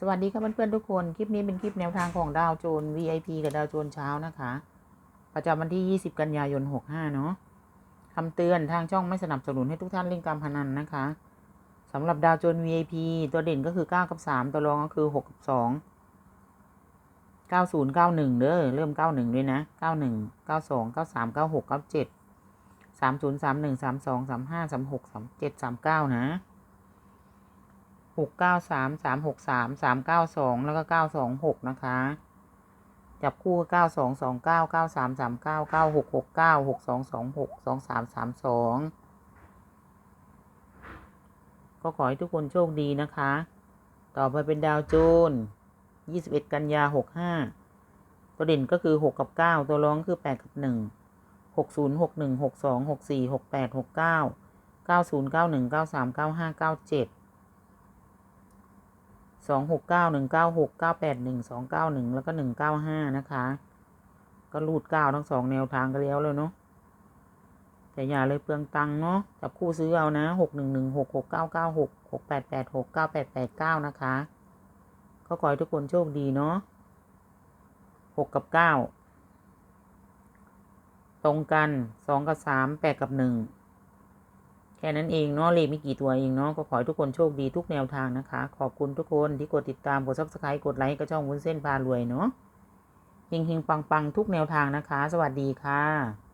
สวัสดีค่ะเพื่อนๆทุกคน คลิปนี้เป็นคลิปแนวทางของดาวโจน VIP กับดาวโจนเช้านะคะ ประจำวันที่ 20 กันยายน 65 เนาะคำเตือนทางช่องไม่สนับสนุนให้ทุกท่านเล่นการพนันนะคะสำหรับดาวโจน VIP ตัวเด่นก็คือ 9 กับ 3 ตัวรองก็คือ 6 กับ 2 90 91 เด้อเริ่ม 91 ด้วยนะ 91 92 93 96 97 30 31 32 35 36 37 39 นะ หกเก้าสามสามหกสามสามเก้าสองแล้วก็เก้าสองหกนะคะ จับคู่เก้าสองสองเก้าเก้าสามสามเก้าเก้าหกหกเก้าหกสองสองหกสองสามสามสองก็ขอให้ทุกคนโชคดีนะคะ ต่อไปเป็นดาวโจนยี่สิบเอ็ดกันยาหกห้าตัวเด่นก็คือหกกับเก้าตัวรองคือแปดกับหนึ่งหกศูนย์หกหนึ่งหก สองหกเก้าหนึ่งเก้าหกเก้าแปดหนึ่งสองเก้าหนึ่งแล้วก็หนึ่งเก้าห้านะคะ ก็รูดเก้าทั้งสองแนวทางก็แล้วเลยเนาะแต่อย่าเลยเปลืองตังเนาะจับคู่ซื้อเอานะหกหนึ่งหนึ่งหกหกเก้าเก้าหกหกแปดแปดหกเก้าแปดแปดเก้านะคะ ก็ขอให้ทุกคนโชคดีเนาะหกกับเก้าตรงกันสองกับสามแปดกับหนึ่ง แค่นั้นเองเนาะเลขไม่กี่ตัวเองเนาะก็ขอให้ทุกคนโชคดีทุกแนวทางนะคะ ขอบคุณทุกคนที่กดติดตามกดซับสไครต์กดไลค์ก็ช่องวุ้นเส้นพารวยเนาะเฮงๆปังๆทุกแนวทางนะคะ สวัสดีค่ะ